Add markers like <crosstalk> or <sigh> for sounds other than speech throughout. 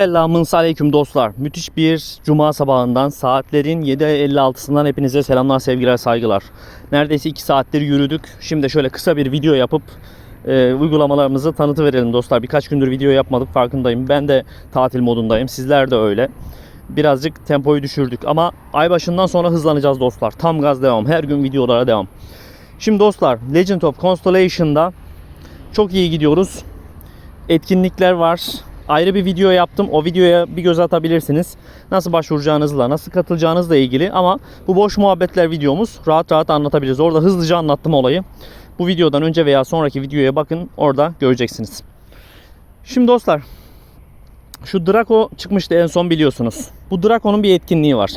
Selamun aleyküm dostlar. Müthiş bir cuma sabahından saatlerin 7.56'sından hepinize selamlar, sevgiler, saygılar. Neredeyse 2 saattir yürüdük. Şimdi şöyle kısa bir video yapıp e, uygulamalarımızı tanıtıverelim dostlar. Birkaç gündür video yapmadık farkındayım. Ben de tatil modundayım. Sizler de öyle. Birazcık tempoyu düşürdük ama ay başından sonra hızlanacağız dostlar. Tam gaz devam. Her gün videolara devam. Şimdi dostlar Legend of Constellation'da çok iyi gidiyoruz. Etkinlikler var. Ayrı bir video yaptım. O videoya bir göz atabilirsiniz. Nasıl başvuracağınızla, nasıl katılacağınızla ilgili ama bu boş muhabbetler videomuz rahat rahat anlatabiliriz. Orada hızlıca anlattım olayı. Bu videodan önce veya sonraki videoya bakın. Orada göreceksiniz. Şimdi dostlar şu Draco çıkmıştı en son biliyorsunuz. Bu Draco'nun bir etkinliği var.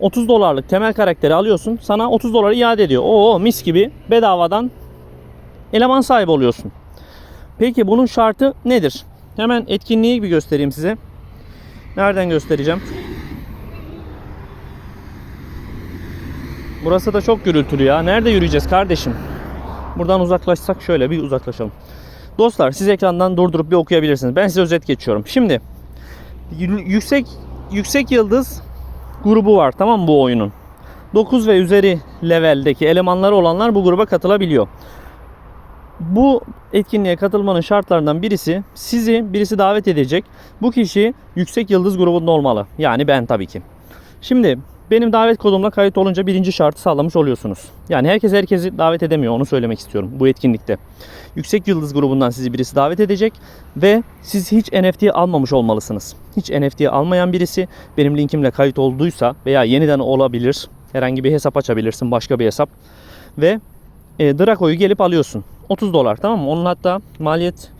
30 dolarlık temel karakteri alıyorsun. Sana 30 doları iade ediyor. Oo mis gibi bedavadan eleman sahibi oluyorsun. Peki bunun şartı nedir? Hemen etkinliği bir göstereyim size. Nereden göstereceğim? Burası da çok gürültülü ya. Nerede yürüyeceğiz kardeşim? Buradan uzaklaşsak şöyle bir uzaklaşalım. Dostlar siz ekrandan durdurup bir okuyabilirsiniz. Ben size özet geçiyorum. Şimdi yüksek yüksek yıldız grubu var tamam mı bu oyunun? 9 ve üzeri leveldeki elemanları olanlar bu gruba katılabiliyor. Bu etkinliğe katılmanın şartlarından birisi sizi birisi davet edecek. Bu kişi yüksek yıldız grubunda olmalı. Yani ben tabii ki. Şimdi benim davet kodumla kayıt olunca birinci şartı sağlamış oluyorsunuz. Yani herkes herkesi davet edemiyor onu söylemek istiyorum bu etkinlikte. Yüksek yıldız grubundan sizi birisi davet edecek ve siz hiç NFT almamış olmalısınız. Hiç NFT almayan birisi benim linkimle kayıt olduysa veya yeniden olabilir. Herhangi bir hesap açabilirsin başka bir hesap. Ve e, Draco'yu gelip alıyorsun. 30 dolar tamam mı? Onun hatta maliyet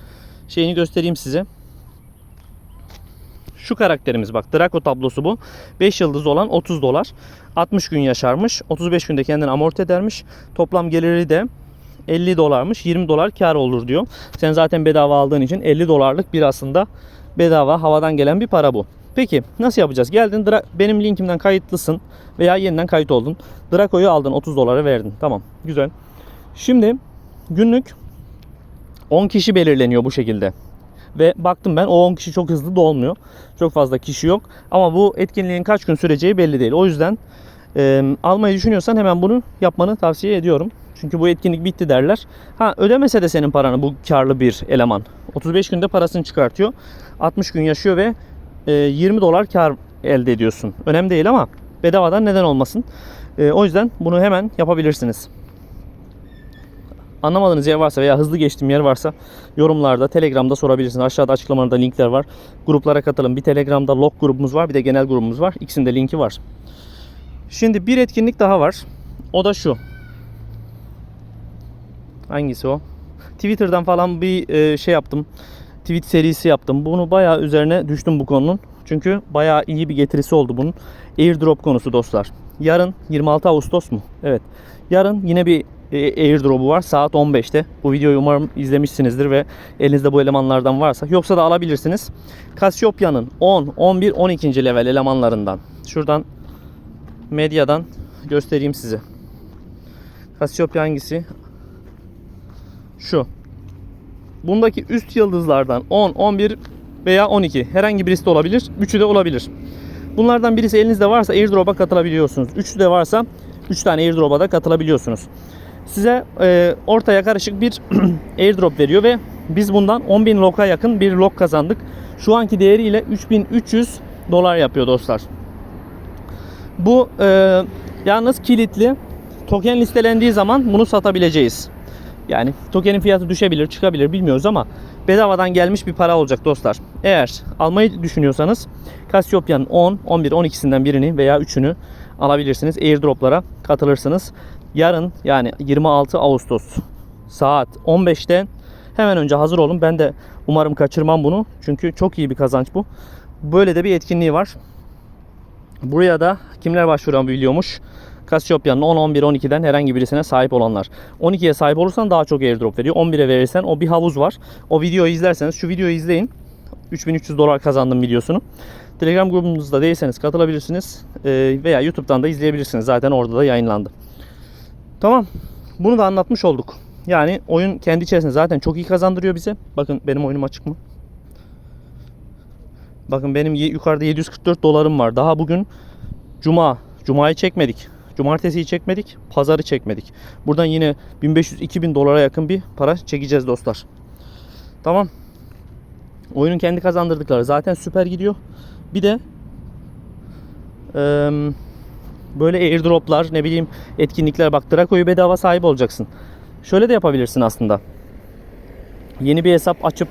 şeyini göstereyim size. Şu karakterimiz bak Draco tablosu bu. 5 yıldız olan 30 dolar. 60 gün yaşarmış. 35 günde kendini amorti edermiş. Toplam geliri de 50 dolarmış. 20 dolar kar olur diyor. Sen zaten bedava aldığın için 50 dolarlık bir aslında bedava havadan gelen bir para bu. Peki nasıl yapacağız? Geldin benim linkimden kayıtlısın veya yeniden kayıt oldun. Draco'yu aldın 30 dolara verdin. Tamam güzel. Şimdi günlük 10 kişi belirleniyor bu şekilde. Ve baktım ben o 10 kişi çok hızlı dolmuyor. Çok fazla kişi yok. Ama bu etkinliğin kaç gün süreceği belli değil. O yüzden e, almayı düşünüyorsan hemen bunu yapmanı tavsiye ediyorum. Çünkü bu etkinlik bitti derler. Ha ödemese de senin paranı bu karlı bir eleman. 35 günde parasını çıkartıyor. 60 gün yaşıyor ve e, 20 dolar kar elde ediyorsun. Önemli değil ama bedavadan neden olmasın. E, o yüzden bunu hemen yapabilirsiniz. Anlamadığınız yer varsa veya hızlı geçtiğim yer varsa yorumlarda, Telegram'da sorabilirsiniz. Aşağıda açıklamalarda linkler var. Gruplara katılın. Bir Telegram'da log grubumuz var, bir de genel grubumuz var. İkisinde linki var. Şimdi bir etkinlik daha var. O da şu. Hangisi o? <laughs> Twitter'dan falan bir e, şey yaptım. Tweet serisi yaptım. Bunu bayağı üzerine düştüm bu konunun. Çünkü bayağı iyi bir getirisi oldu bunun. Airdrop konusu dostlar. Yarın 26 Ağustos mu? Evet. Yarın yine bir airdrop'u var saat 15'te. Bu videoyu umarım izlemişsinizdir ve elinizde bu elemanlardan varsa. Yoksa da alabilirsiniz. Cassiopeia'nın 10, 11, 12. level elemanlarından. Şuradan medyadan göstereyim size. Cassiopeia hangisi? Şu. Bundaki üst yıldızlardan 10, 11 veya 12 herhangi birisi de olabilir. Üçü de olabilir. Bunlardan birisi elinizde varsa airdrop'a katılabiliyorsunuz. Üçü de varsa 3 tane airdrop'a da katılabiliyorsunuz. Size e, ortaya karışık bir <clears throat> airdrop veriyor ve biz bundan 10.000 loka yakın bir lok kazandık. Şu anki değeriyle 3300 dolar yapıyor dostlar. Bu e, yalnız kilitli. Token listelendiği zaman bunu satabileceğiz. Yani tokenin fiyatı düşebilir, çıkabilir bilmiyoruz ama bedavadan gelmiş bir para olacak dostlar. Eğer almayı düşünüyorsanız Cassiopeia'nın 10, 11, 12'sinden birini veya 3'ünü alabilirsiniz. Airdrop'lara katılırsınız. Yarın yani 26 Ağustos saat 15'te hemen önce hazır olun. Ben de umarım kaçırmam bunu. Çünkü çok iyi bir kazanç bu. Böyle de bir etkinliği var. Buraya da kimler başvurabiliyormuş? Cassiopeia'nın 10, 11, 12'den herhangi birisine sahip olanlar. 12'ye sahip olursan daha çok airdrop veriyor. 11'e verirsen o bir havuz var. O videoyu izlerseniz şu videoyu izleyin. 3300 dolar kazandım videosunu. Telegram grubumuzda değilseniz katılabilirsiniz. Veya YouTube'dan da izleyebilirsiniz. Zaten orada da yayınlandı. Tamam. Bunu da anlatmış olduk. Yani oyun kendi içerisinde zaten çok iyi kazandırıyor bize. Bakın benim oyunum açık mı? Bakın benim yukarıda 744 dolarım var. Daha bugün cuma. Cuma'yı çekmedik. Cumartesiyi çekmedik. Pazarı çekmedik. Buradan yine 1500-2000 dolara yakın bir para çekeceğiz dostlar. Tamam. Oyunun kendi kazandırdıkları zaten süper gidiyor. Bir de eee, böyle airdroplar ne bileyim etkinlikler bak Draco'yu bedava sahip olacaksın. Şöyle de yapabilirsin aslında. Yeni bir hesap açıp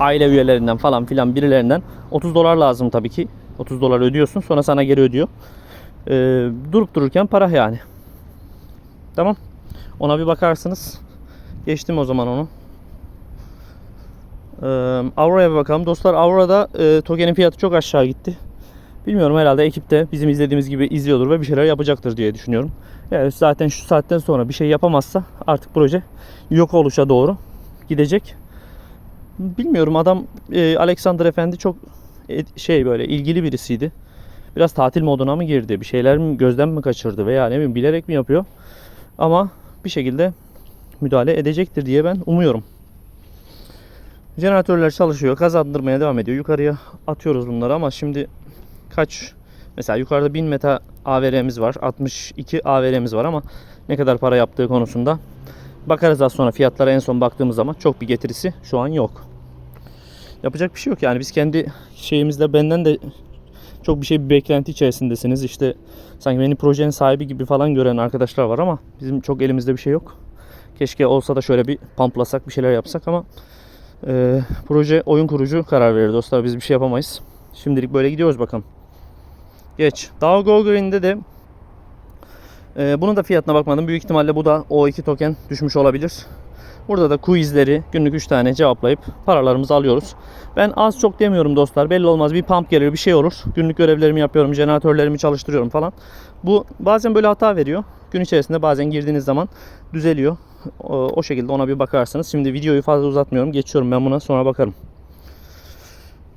aile üyelerinden falan filan birilerinden 30 dolar lazım tabii ki. 30 dolar ödüyorsun sonra sana geri ödüyor. Ee, durup dururken para yani. Tamam. Ona bir bakarsınız. Geçtim o zaman onu. Ee, Aurora'ya bakalım. Dostlar Aurora'da e, tokenin fiyatı çok aşağı gitti. Bilmiyorum herhalde ekip de bizim izlediğimiz gibi izliyordur ve bir şeyler yapacaktır diye düşünüyorum. Yani zaten şu saatten sonra bir şey yapamazsa artık proje yok oluşa doğru gidecek. Bilmiyorum adam e, Alexander Efendi çok e, şey böyle ilgili birisiydi. Biraz tatil moduna mı girdi? Bir şeyler mi gözden mi kaçırdı veya ne bileyim bilerek mi yapıyor? Ama bir şekilde müdahale edecektir diye ben umuyorum. Jeneratörler çalışıyor. Kazandırmaya devam ediyor. Yukarıya atıyoruz bunları ama şimdi kaç mesela yukarıda 1000 meta AVR'miz var. 62 AVR'miz var ama ne kadar para yaptığı konusunda bakarız az sonra fiyatlara en son baktığımız zaman çok bir getirisi şu an yok. Yapacak bir şey yok yani biz kendi şeyimizde benden de çok bir şey bir beklenti içerisindesiniz. İşte sanki beni projenin sahibi gibi falan gören arkadaşlar var ama bizim çok elimizde bir şey yok. Keşke olsa da şöyle bir pamplasak bir şeyler yapsak ama e, proje oyun kurucu karar verir dostlar. Biz bir şey yapamayız. Şimdilik böyle gidiyoruz bakalım. Geç. Dow Go Green'de de e, bunun da fiyatına bakmadım. Büyük ihtimalle bu da O2 token düşmüş olabilir. Burada da quizleri günlük 3 tane cevaplayıp paralarımızı alıyoruz. Ben az çok demiyorum dostlar. Belli olmaz bir pump gelir bir şey olur. Günlük görevlerimi yapıyorum. Jeneratörlerimi çalıştırıyorum falan. Bu bazen böyle hata veriyor. Gün içerisinde bazen girdiğiniz zaman düzeliyor. O, o şekilde ona bir bakarsınız. Şimdi videoyu fazla uzatmıyorum. Geçiyorum ben buna sonra bakarım.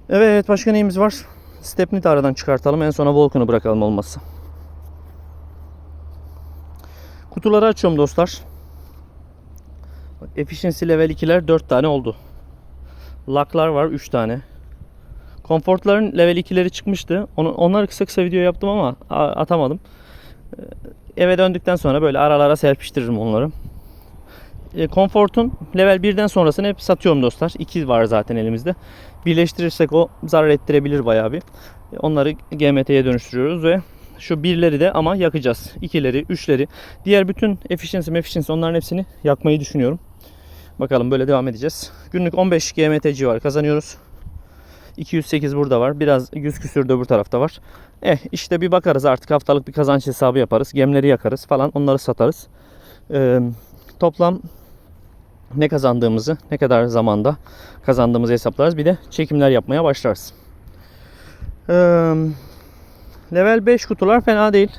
Evet başka neyimiz var? Stepney de aradan çıkartalım. En sona Vulcan'ı bırakalım olmazsa. Kutuları açıyorum dostlar. Bak, Efficiency level 2'ler 4 tane oldu. Lock'lar var 3 tane. Comfort'ların level 2'leri çıkmıştı. Onu, onları kısa kısa video yaptım ama atamadım. Ee, Eve döndükten sonra böyle aralara serpiştiririm onları. E, Comfort'un level 1'den sonrasını hep satıyorum dostlar. 2 var zaten elimizde. Birleştirirsek o zarar ettirebilir bayağı bir. Onları GMT'ye dönüştürüyoruz ve şu birleri de ama yakacağız. İkileri, üçleri. Diğer bütün efficiency, efficiency onların hepsini yakmayı düşünüyorum. Bakalım böyle devam edeceğiz. Günlük 15 GMT civarı kazanıyoruz. 208 burada var. Biraz 100 küsür de öbür tarafta var. Eh işte bir bakarız artık haftalık bir kazanç hesabı yaparız. Gemleri yakarız falan onları satarız. Ee, toplam ne kazandığımızı, ne kadar zamanda kazandığımızı hesaplarız. Bir de çekimler yapmaya başlarız. Ee, level 5 kutular fena değil.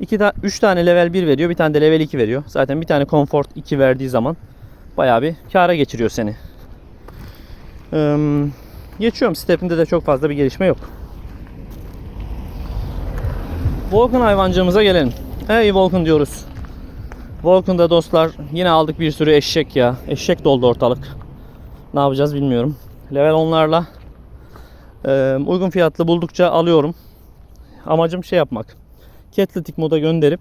2 ta 3 tane level 1 veriyor, bir tane de level 2 veriyor. Zaten bir tane comfort 2 verdiği zaman bayağı bir kâra geçiriyor seni. Ee, geçiyorum. Step'inde de çok fazla bir gelişme yok. Volkan hayvancığımıza gelelim. Hey Volkan diyoruz. Volkan'da dostlar yine aldık bir sürü eşek ya. Eşek doldu ortalık. Ne yapacağız bilmiyorum. Level 10'larla e, uygun fiyatlı buldukça alıyorum. Amacım şey yapmak. Catletic moda gönderip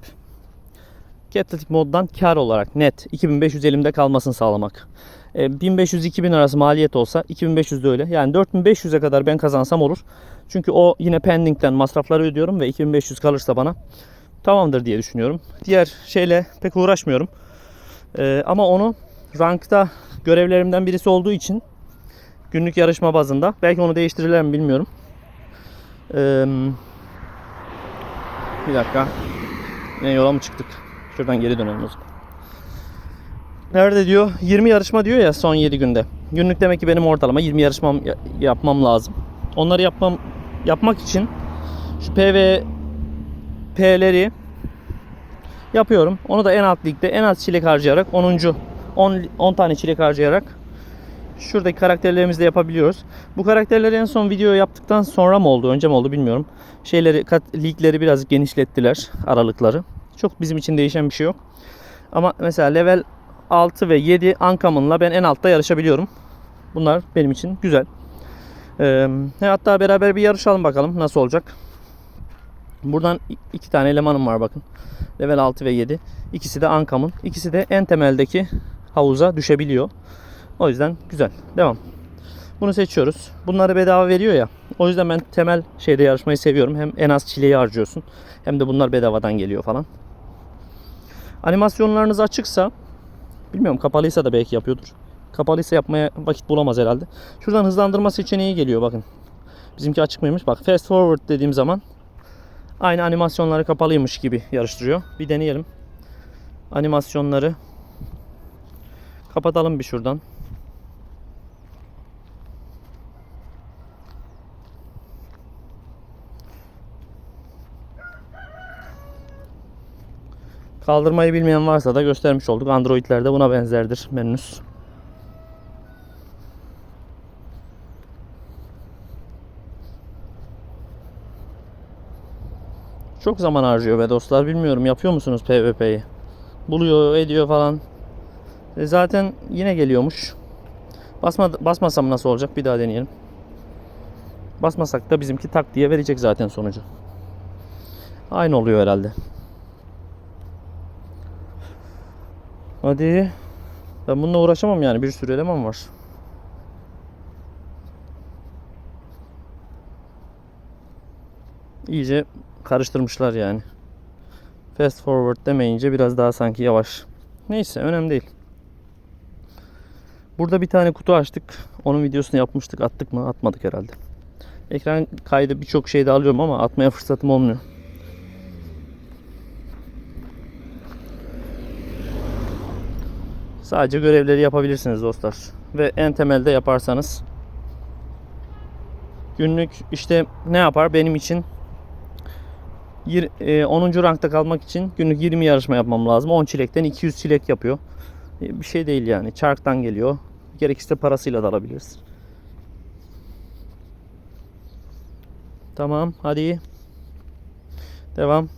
Catletic moddan kar olarak net 2500 elimde kalmasını sağlamak. E, 1500-2000 arası maliyet olsa 2500 de öyle. Yani 4500'e kadar ben kazansam olur. Çünkü o yine pending'den masrafları ödüyorum ve 2500 kalırsa bana tamamdır diye düşünüyorum. Diğer şeyle pek uğraşmıyorum. Ee, ama onu rankta görevlerimden birisi olduğu için günlük yarışma bazında belki onu değiştirirler mi bilmiyorum. Ee, bir dakika. Yine yola mı çıktık? Şuradan geri dönelim o. Nerede diyor? 20 yarışma diyor ya son 7 günde. Günlük demek ki benim ortalama 20 yarışmam ya- yapmam lazım. Onları yapmam yapmak için şu PV P'leri yapıyorum. Onu da en alt ligde en az çilek harcayarak 10. 10, 10 tane çilek harcayarak şuradaki karakterlerimizle yapabiliyoruz. Bu karakterleri en son video yaptıktan sonra mı oldu, önce mi oldu bilmiyorum. Şeyleri, kat, ligleri biraz genişlettiler aralıkları. Çok bizim için değişen bir şey yok. Ama mesela level 6 ve 7 Uncommon'la ben en altta yarışabiliyorum. Bunlar benim için güzel. Ee, hatta beraber bir yarışalım bakalım nasıl olacak. Buradan iki tane elemanım var bakın. Level 6 ve 7. İkisi de Ankam'ın. İkisi de en temeldeki havuza düşebiliyor. O yüzden güzel. Devam. Bunu seçiyoruz. Bunları bedava veriyor ya. O yüzden ben temel şeyde yarışmayı seviyorum. Hem en az çileyi harcıyorsun. Hem de bunlar bedavadan geliyor falan. Animasyonlarınız açıksa bilmiyorum kapalıysa da belki yapıyordur. Kapalıysa yapmaya vakit bulamaz herhalde. Şuradan hızlandırma seçeneği geliyor bakın. Bizimki açık mıymış? Bak fast forward dediğim zaman aynı animasyonları kapalıymış gibi yarıştırıyor. Bir deneyelim. Animasyonları kapatalım bir şuradan. Kaldırmayı bilmeyen varsa da göstermiş olduk. Android'lerde buna benzerdir menüs. Çok zaman harcıyor be dostlar. Bilmiyorum yapıyor musunuz PvP'yi? Buluyor, ediyor falan. E zaten yine geliyormuş. Basma, basmasam nasıl olacak? Bir daha deneyelim. Basmasak da bizimki tak diye verecek zaten sonucu. Aynı oluyor herhalde. Hadi. Ben bununla uğraşamam yani. Bir sürü eleman var. İyice karıştırmışlar yani. Fast forward demeyince biraz daha sanki yavaş. Neyse önemli değil. Burada bir tane kutu açtık. Onun videosunu yapmıştık. Attık mı? Atmadık herhalde. Ekran kaydı birçok şeyde alıyorum ama atmaya fırsatım olmuyor. Sadece görevleri yapabilirsiniz dostlar. Ve en temelde yaparsanız günlük işte ne yapar benim için 10. rankta kalmak için günlük 20 yarışma yapmam lazım. 10 çilekten 200 çilek yapıyor. E, Bir şey değil yani. Çarktan geliyor. Gerekirse parasıyla da alabiliriz. Tamam hadi. Devam.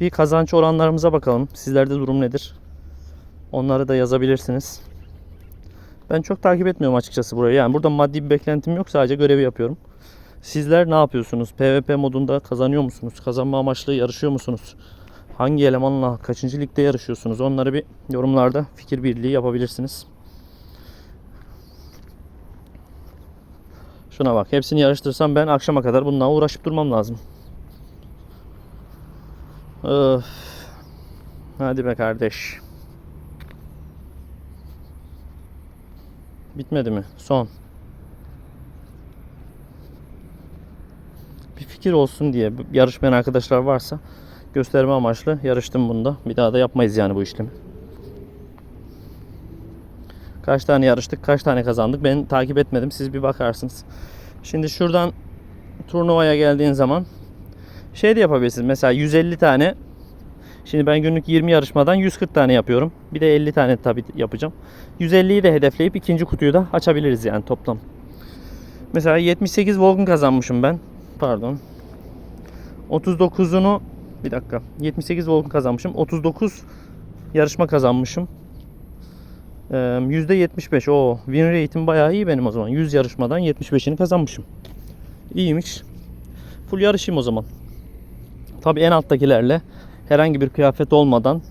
Bir kazanç oranlarımıza bakalım. Sizlerde durum nedir? Onları da yazabilirsiniz. Ben çok takip etmiyorum açıkçası burayı. Yani burada maddi bir beklentim yok. Sadece görevi yapıyorum. Sizler ne yapıyorsunuz? PvP modunda kazanıyor musunuz? Kazanma amaçlı yarışıyor musunuz? Hangi elemanla kaçıncı ligde yarışıyorsunuz? Onları bir yorumlarda fikir birliği yapabilirsiniz. Şuna bak. Hepsini yarıştırsam ben akşama kadar bununla uğraşıp durmam lazım. Öf. Hadi be kardeş. Bitmedi mi? Son. Fikir olsun diye yarışmayan arkadaşlar varsa gösterme amaçlı yarıştım bunda. Bir daha da yapmayız yani bu işlemi. Kaç tane yarıştık, kaç tane kazandık ben takip etmedim. Siz bir bakarsınız. Şimdi şuradan turnuvaya geldiğin zaman şey de yapabilirsiniz. Mesela 150 tane Şimdi ben günlük 20 yarışmadan 140 tane yapıyorum. Bir de 50 tane tabii yapacağım. 150'yi de hedefleyip ikinci kutuyu da açabiliriz yani toplam. Mesela 78 Volgun kazanmışım ben. Pardon. 39'unu bir dakika. 78 Volgun kazanmışım. 39 yarışma kazanmışım. Ee, %75. O win rate'im bayağı iyi benim o zaman. 100 yarışmadan 75'ini kazanmışım. İyiymiş. Full yarışayım o zaman. Tabii en alttakilerle herhangi bir kıyafet olmadan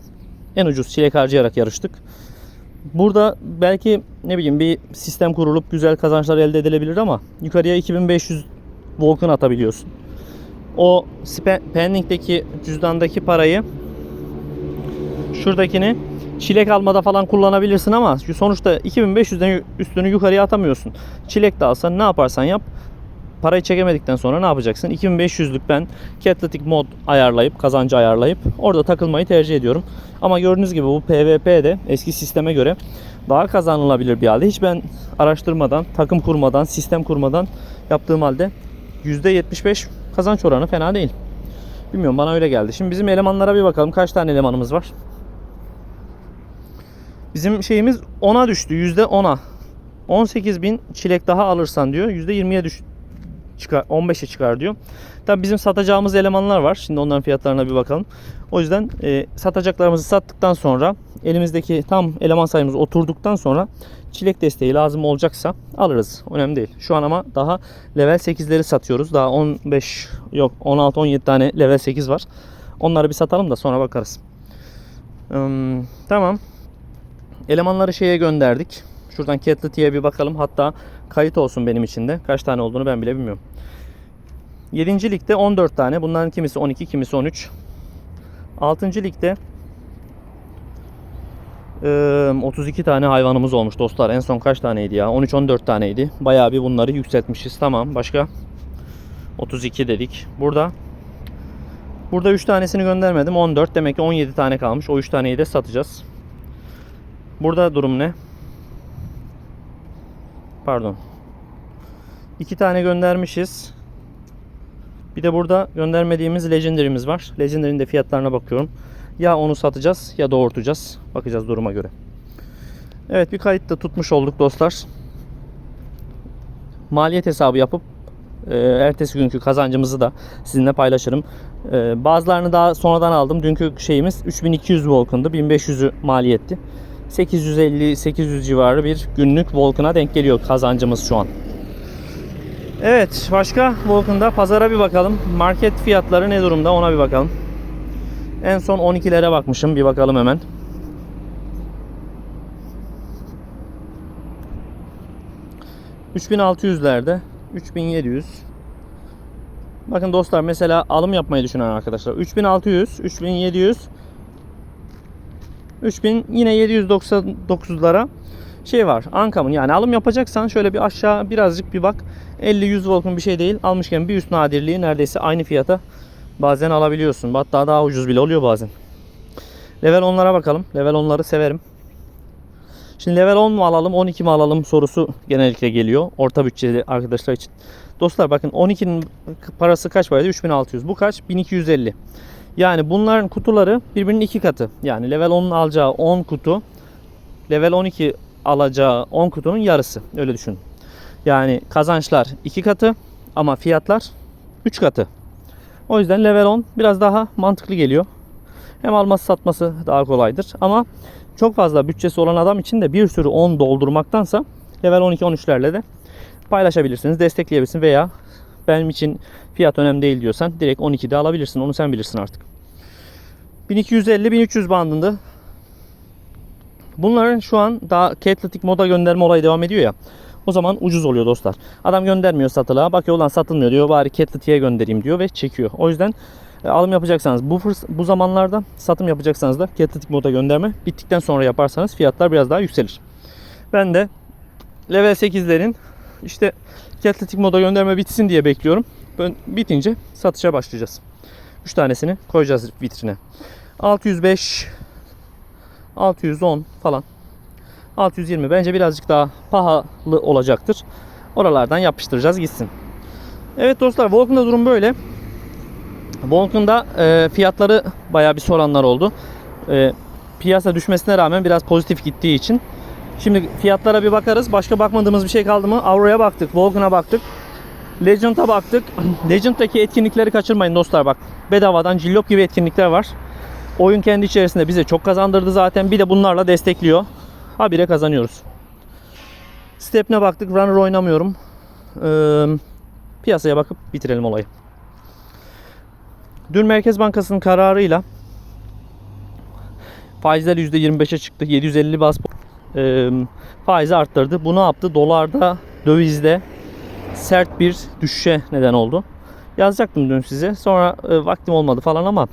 en ucuz çilek harcayarak yarıştık. Burada belki ne bileyim bir sistem kurulup güzel kazançlar elde edilebilir ama yukarıya 2500 Volkan atabiliyorsun. O pending'deki cüzdandaki parayı şuradakini çilek almada falan kullanabilirsin ama sonuçta 2500'den üstünü yukarıya atamıyorsun. Çilek de alsan ne yaparsan yap parayı çekemedikten sonra ne yapacaksın? 2500'lük ben Catalytic mod ayarlayıp, kazancı ayarlayıp orada takılmayı tercih ediyorum. Ama gördüğünüz gibi bu PvP'de eski sisteme göre daha kazanılabilir bir halde. Hiç ben araştırmadan, takım kurmadan, sistem kurmadan yaptığım halde %75 kazanç oranı fena değil. Bilmiyorum bana öyle geldi. Şimdi bizim elemanlara bir bakalım. Kaç tane elemanımız var? Bizim şeyimiz 10'a düştü. %10'a. 18 bin çilek daha alırsan diyor. %20'ye düş çıkar 15'e çıkar diyor. Tabii bizim satacağımız elemanlar var. Şimdi onların fiyatlarına bir bakalım. O yüzden e, satacaklarımızı sattıktan sonra elimizdeki tam eleman sayımız oturduktan sonra çilek desteği lazım olacaksa alırız. Önemli değil. Şu an ama daha level 8'leri satıyoruz. Daha 15 yok 16 17 tane level 8 var. Onları bir satalım da sonra bakarız. Hmm, tamam. Elemanları şeye gönderdik. Şuradan Catleti'ye bir bakalım. Hatta kayıt olsun benim için de. Kaç tane olduğunu ben bile bilmiyorum. 7. ligde 14 tane. Bunların kimisi 12, kimisi 13. 6. ligde eee, 32 tane hayvanımız olmuş dostlar. En son kaç taneydi ya? 13-14 taneydi. Bayağı bir bunları yükseltmişiz. Tamam. Başka? 32 dedik. Burada Burada 3 tanesini göndermedim. 14. Demek ki 17 tane kalmış. O 3 taneyi de satacağız. Burada durum ne? Pardon. 2 tane göndermişiz. Bir de burada göndermediğimiz Legendary'miz var. Legendary'nin de fiyatlarına bakıyorum. Ya onu satacağız ya doğurtacağız. Bakacağız duruma göre. Evet bir kayıt da tutmuş olduk dostlar. Maliyet hesabı yapıp e, ertesi günkü kazancımızı da sizinle paylaşırım. E, bazılarını daha sonradan aldım. Dünkü şeyimiz 3200 Vulcan'dı. 1500'ü maliyetti. 850-800 civarı bir günlük Vulcan'a denk geliyor kazancımız şu an. Evet başka Vulcan'da pazara bir bakalım. Market fiyatları ne durumda ona bir bakalım. En son 12'lere bakmışım. Bir bakalım hemen. ...3600'lerde... ...3700... Bakın dostlar mesela alım yapmayı düşünen arkadaşlar... ...3600, 3700... ...3000 yine 799'lara... ...şey var Ankam'ın yani alım yapacaksan şöyle bir aşağı birazcık bir bak... ...50-100 voltun bir şey değil almışken bir üst nadirliği neredeyse aynı fiyata... ...bazen alabiliyorsun hatta daha ucuz bile oluyor bazen... Level 10'lara bakalım. Level 10'ları severim. Şimdi level 10 mu alalım 12 mi alalım sorusu genellikle geliyor. Orta bütçeli arkadaşlar için. Dostlar bakın 12'nin parası kaç paraydı? 3600. Bu kaç? 1250. Yani bunların kutuları birbirinin iki katı. Yani level 10'un alacağı 10 kutu level 12 alacağı 10 kutunun yarısı. Öyle düşünün. Yani kazançlar iki katı ama fiyatlar 3 katı. O yüzden level 10 biraz daha mantıklı geliyor. Hem alması satması daha kolaydır. Ama çok fazla bütçesi olan adam için de bir sürü 10 doldurmaktansa level 12-13'lerle de paylaşabilirsiniz, destekleyebilirsiniz veya benim için fiyat önemli değil diyorsan direkt 12'de alabilirsin. Onu sen bilirsin artık. 1250-1300 bandında Bunların şu an daha Catletic moda gönderme olayı devam ediyor ya. O zaman ucuz oluyor dostlar. Adam göndermiyor satılığa. Bakıyor ulan satılmıyor diyor. Bari Catletic'e göndereyim diyor ve çekiyor. O yüzden e, alım yapacaksanız bu bu zamanlarda satım yapacaksanız da Catletic moda gönderme bittikten sonra yaparsanız fiyatlar biraz daha yükselir. Ben de level 8'lerin işte Catletic moda gönderme bitsin diye bekliyorum. Ben bitince satışa başlayacağız. 3 tanesini koyacağız vitrine. 605 610 falan. 620 bence birazcık daha pahalı olacaktır. Oralardan yapıştıracağız gitsin. Evet dostlar Vulcan'da durum böyle. Vulcan'da e, fiyatları bayağı bir soranlar oldu. E, piyasa düşmesine rağmen biraz pozitif gittiği için. Şimdi fiyatlara bir bakarız. Başka bakmadığımız bir şey kaldı mı? Aurora'ya baktık, Vulcan'a baktık. Legend'a baktık. <clears throat> Legend'daki etkinlikleri kaçırmayın dostlar bak. Bedavadan cillop gibi etkinlikler var. Oyun kendi içerisinde bize çok kazandırdı zaten. Bir de bunlarla destekliyor. Habire kazanıyoruz. Step'ne baktık. Runner oynamıyorum. Ee, piyasaya bakıp bitirelim olayı. Dün Merkez Bankası'nın kararıyla faizler %25'e çıktı. 750 bas e, faizi arttırdı. Bu ne yaptı? Dolarda, dövizde sert bir düşüşe neden oldu. Yazacaktım dün size. Sonra e, vaktim olmadı falan ama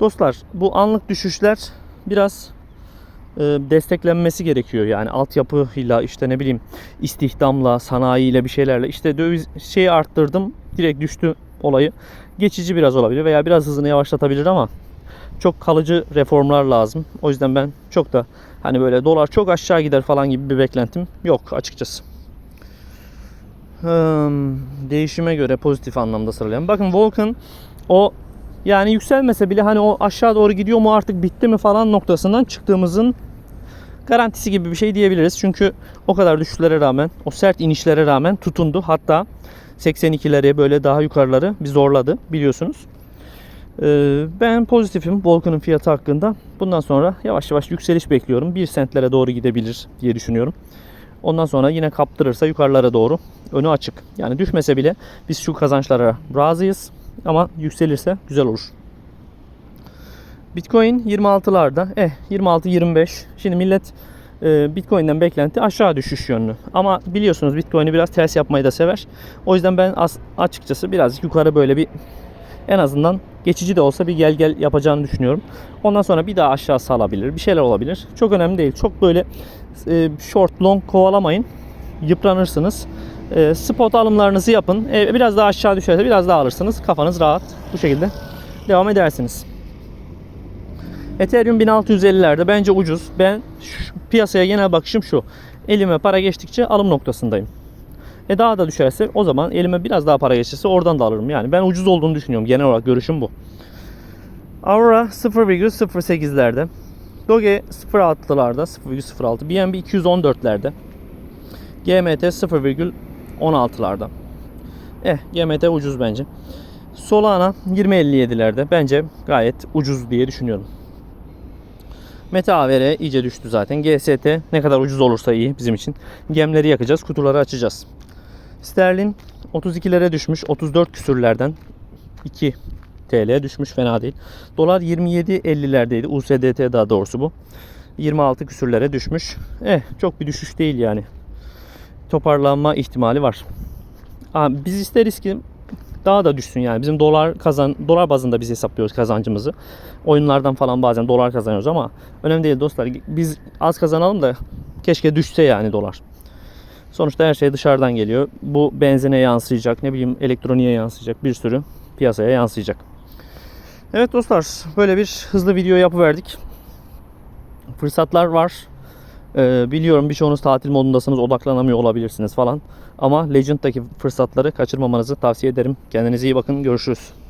dostlar bu anlık düşüşler biraz desteklenmesi gerekiyor. Yani altyapıyla işte ne bileyim istihdamla, sanayiyle bir şeylerle işte döviz şeyi arttırdım direkt düştü olayı. Geçici biraz olabilir veya biraz hızını yavaşlatabilir ama çok kalıcı reformlar lazım. O yüzden ben çok da hani böyle dolar çok aşağı gider falan gibi bir beklentim yok açıkçası. Hmm, değişime göre pozitif anlamda sıralayalım. Bakın Volkan o yani yükselmese bile hani o aşağı doğru gidiyor mu artık bitti mi falan noktasından çıktığımızın garantisi gibi bir şey diyebiliriz. Çünkü o kadar düşüşlere rağmen, o sert inişlere rağmen tutundu. Hatta 82'leri böyle daha yukarıları bir zorladı biliyorsunuz. Ee, Ben pozitifim Volkan'ın fiyatı hakkında. Bundan sonra yavaş yavaş yükseliş bekliyorum. 1 sentlere doğru gidebilir diye düşünüyorum. Ondan sonra yine kaptırırsa yukarılara doğru önü açık. Yani düşmese bile biz şu kazançlara razıyız. Ama yükselirse güzel olur. Bitcoin 26'larda. Eh 26-25. Şimdi millet e, Bitcoin'den beklenti aşağı düşüş yönlü. Ama biliyorsunuz Bitcoin'i biraz ters yapmayı da sever. O yüzden ben as- açıkçası birazcık yukarı böyle bir en azından geçici de olsa bir gel gel yapacağını düşünüyorum. Ondan sonra bir daha aşağı salabilir. Bir şeyler olabilir. Çok önemli değil. Çok böyle e, short long kovalamayın. Yıpranırsınız. E, spot alımlarınızı yapın. E, biraz daha aşağı düşerse biraz daha alırsınız. Kafanız rahat. Bu şekilde devam edersiniz. Ethereum 1650'lerde bence ucuz. Ben şu- piyasaya genel bakışım şu. Elime para geçtikçe alım noktasındayım. E daha da düşerse o zaman elime biraz daha para geçirse oradan da alırım. Yani ben ucuz olduğunu düşünüyorum. Genel olarak görüşüm bu. Aurora 0,08'lerde. Doge 0.6'larda 0,06. BNB 214'lerde. GMT 0,16'larda. Eh GMT ucuz bence. Solana 20.57'lerde. Bence gayet ucuz diye düşünüyorum. Meta AVR iyice düştü zaten. GST ne kadar ucuz olursa iyi bizim için. Gemleri yakacağız, kutuları açacağız. Sterlin 32'lere düşmüş. 34 küsürlerden 2 TL düşmüş fena değil. Dolar 27.50'lerdeydi. USDT daha doğrusu bu. 26 küsürlere düşmüş. Eh çok bir düşüş değil yani. Toparlanma ihtimali var. Biz isteriz ki daha da düşsün yani. Bizim dolar kazan dolar bazında biz hesaplıyoruz kazancımızı. Oyunlardan falan bazen dolar kazanıyoruz ama önemli değil dostlar. Biz az kazanalım da keşke düşse yani dolar. Sonuçta her şey dışarıdan geliyor. Bu benzine yansıyacak, ne bileyim elektroniğe yansıyacak, bir sürü piyasaya yansıyacak. Evet dostlar, böyle bir hızlı video yapıverdik. Fırsatlar var. Ee, biliyorum birçoğunuz tatil modundasınız, odaklanamıyor olabilirsiniz falan. Ama Legend'daki fırsatları kaçırmamanızı tavsiye ederim. Kendinize iyi bakın, görüşürüz.